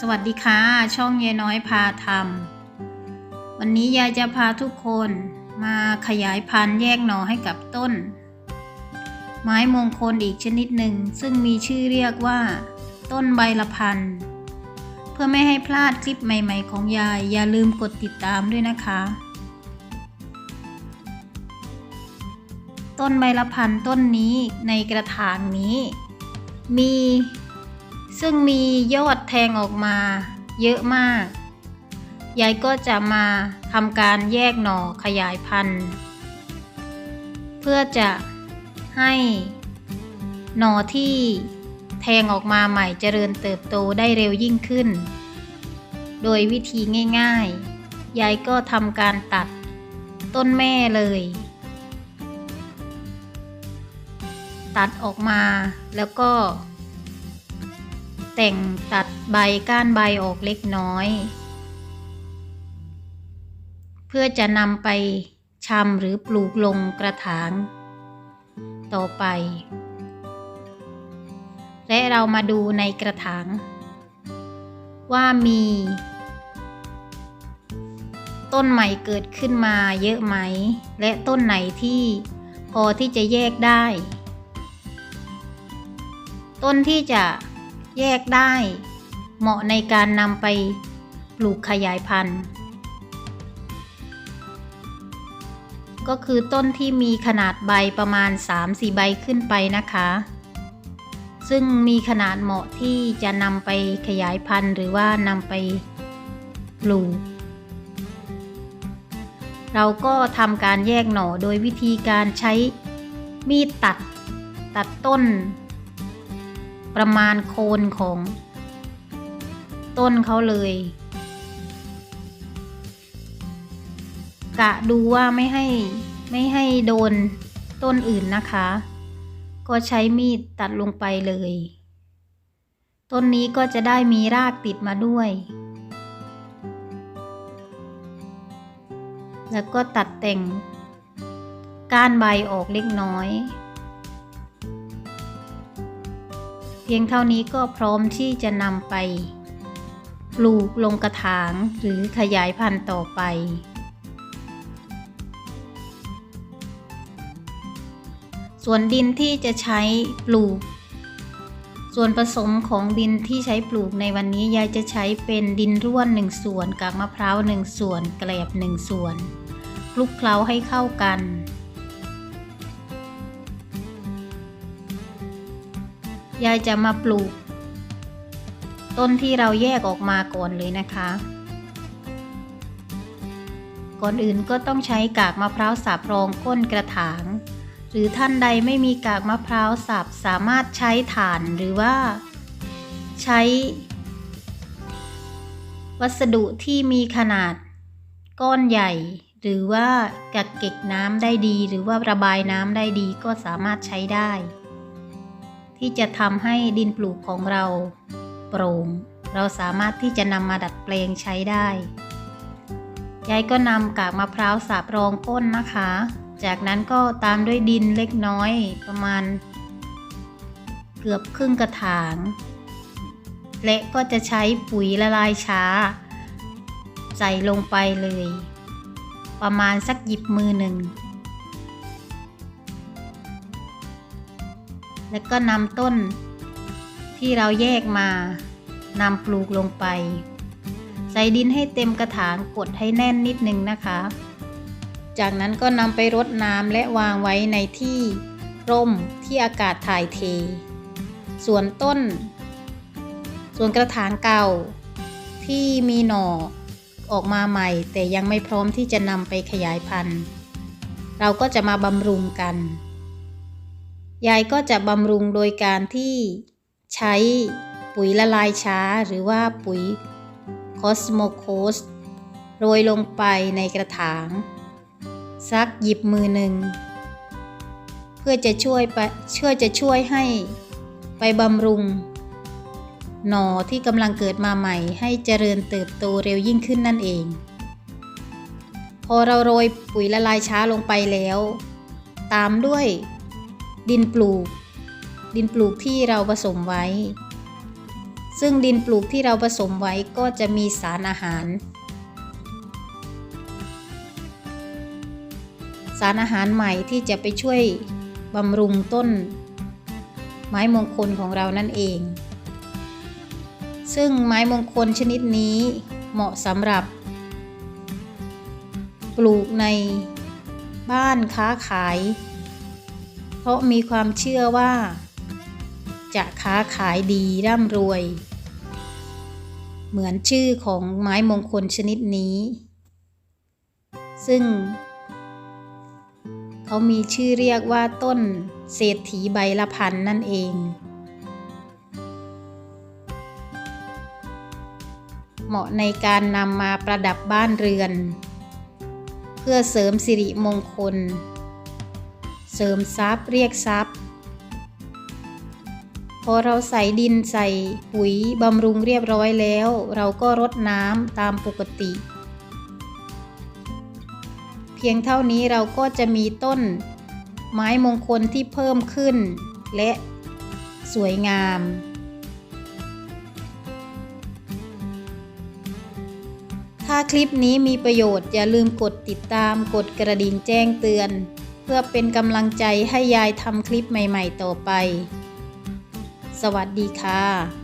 สวัสดีค่ะ ช่องยายน้อยพาทำวันนี้ยายจะพาทุกคนมาขยายพันธุ์แยกหน่อให้กับต้น ไม้มงคลอีกชนิดหนึ่ง ซึ่งมีชื่อเรียกว่า ต้นใบละพัน เพื่อไม่ให้พลาดคลิปใหม่ ๆ ของยาย อย่าลืมกดติดตามด้วยนะคะ ต้นใบละพันต้นนี้ในกระถางนี้ มี ซึ่งมียอดแทงออกมาเยอะมาก ยายก็จะมาทำการแยกหน่อขยายพันธุ์ เพื่อจะให้หน่อที่แทงออกมาใหม่เจริญเติบโตได้เร็วยิ่งขึ้น โดยวิธีง่ายๆ ยายก็ทำการตัดต้นแม่เลย ตัดออกมาแล้วก็ แต่งตัดใบก้านใบออกเล็กน้อย เพื่อจะนำไปชำหรือปลูกลงกระถาง ต่อไป และเรามาดูในกระถาง ว่ามี ต้นใหม่เกิดขึ้นมาเยอะไหม และต้นไหนที่พอที่จะแยกได้ ต้นที่จะ แยกได้ เหมาะในการนำไปปลูกขยายพันธุ์ ก็คือต้นที่มีขนาดใบประมาณ 3-4 ใบขึ้นไปนะคะ ซึ่งมีขนาดเหมาะที่จะนำไปขยายพันธุ์หรือว่านำไปปลูกเราก็ทำการแยกหน่อโดยวิธีการใช้มีดตัดตัดต้น ประมาณโคนของต้นเขาเลย กะดูว่าไม่ให้ไม่ให้โดนต้นอื่นนะคะ ก็ใช้มีดตัดลงไปเลย ต้นนี้ก็จะได้มีรากติดมาด้วย แล้วก็ตัดแต่งก้านใบออกเล็กน้อย เพียงเท่านี้ก็พร้อมที่จะนำไปปลูกลงกระถางหรือขยายพันธุ์ต่อไป ส่วนดินที่จะใช้ปลูก ส่วนผสมของดินที่ใช้ปลูกในวันนี้ยายจะใช้เป็นดินร่วน1ส่วนกากมะพร้าว1ส่วนแกลบ1ส่วนคลุกเคล้าให้เข้ากัน ยายจะมาปลูก ต้นที่เราแยกออกมาก่อนเลยนะคะ ก่อนอื่นก็ต้องใช้กากมะพร้าวสับรองก้นกระถาง หรือท่านใดไม่มีกากมะพร้าวสับสามารถใช้ถ่านหรือว่า ใช้ วัสดุที่มีขนาด ก้อนใหญ่ หรือว่ากักเก็บน้ำได้ดี หรือว่าระบายน้ำได้ดีก็สามารถใช้ได้ ที่จะทำให้ดินปลูกของเราโปร่ง เราสามารถที่จะนำมาดัดแปลงใช้ได้ ยายก็นำกากมะพร้าวสับรองก้นนะคะ จากนั้นก็ตามด้วยดินเล็กน้อยประมาณ เกือบครึ่งกระถาง และก็จะใช้ปุ๋ยละลายช้า ใส่ลงไปเลย ประมาณสักหยิบมือหนึ่ง แล้วก็นำต้นที่เราแยกมานำปลูกลงไป ใส่ดินให้เต็มกระถางกดให้แน่นนิดนึงนะคะ จากนั้นก็นำไปรดน้ำและวางไว้ในที่ร่มที่อากาศถ่ายเท ส่วนต้น ส่วนกระถางเก่าที่มีหน่อออกมาใหม่ แต่ยังไม่พร้อมที่จะนำไปขยายพันธุ์ เราก็จะมาบำรุงกัน ยายก็จะบำรุงโดยการที่ใช้ปุ๋ยละลายช้าหรือว่าปุ๋ยคอสโมโคสโรยลงไปในกระถางซักหยิบมือหนึ่ง เพื่อจะช่วยไปช่วยจะช่วยให้ไปบำรุง หน่อที่กำลังเกิดมาใหม่ให้เจริญเติบโตเร็วยิ่งขึ้นนั่นเอง พอเราโรยปุ๋ยละลายช้าลงไปแล้ว ตามด้วย ดินปลูก ดินปลูกที่เราผสมไว้ ซึ่งดินปลูกที่เราผสมไว้ก็จะมีสารอาหาร สารอาหารใหม่ที่จะไปช่วยบำรุงต้น ไม้มงคลของเรานั่นเอง ซึ่งไม้มงคลชนิดนี้เหมาะสำหรับ ปลูกในบ้านค้าขาย เพราะมีความเชื่อว่า จะค้าขายดีร่ำรวย เหมือนชื่อของไม้มงคลชนิดนี้ ซึ่ง เขามีชื่อเรียกว่าต้นเศรษฐีใบละพันนั่นเอง เหมาะในการนำมาประดับบ้านเรือน เพื่อเสริมสิริมงคล เสริมทรัพย์เรียกทรัพย์ พอเราใส่ดินใส่ปุ๋ยบำรุงเรียบร้อยแล้ว เราก็รดน้ำตามปกติ เพียงเท่านี้เราก็จะมีต้นไม้มงคลที่เพิ่มขึ้น และสวยงามถ้าคลิปนี้มีประโยชน์อย่าลืมกดติดตามกดกระดิ่งแจ้งเตือน เพื่อเป็นกำลังใจให้ยายทำคลิปใหม่ ๆ ต่อไป สวัสดีค่ะ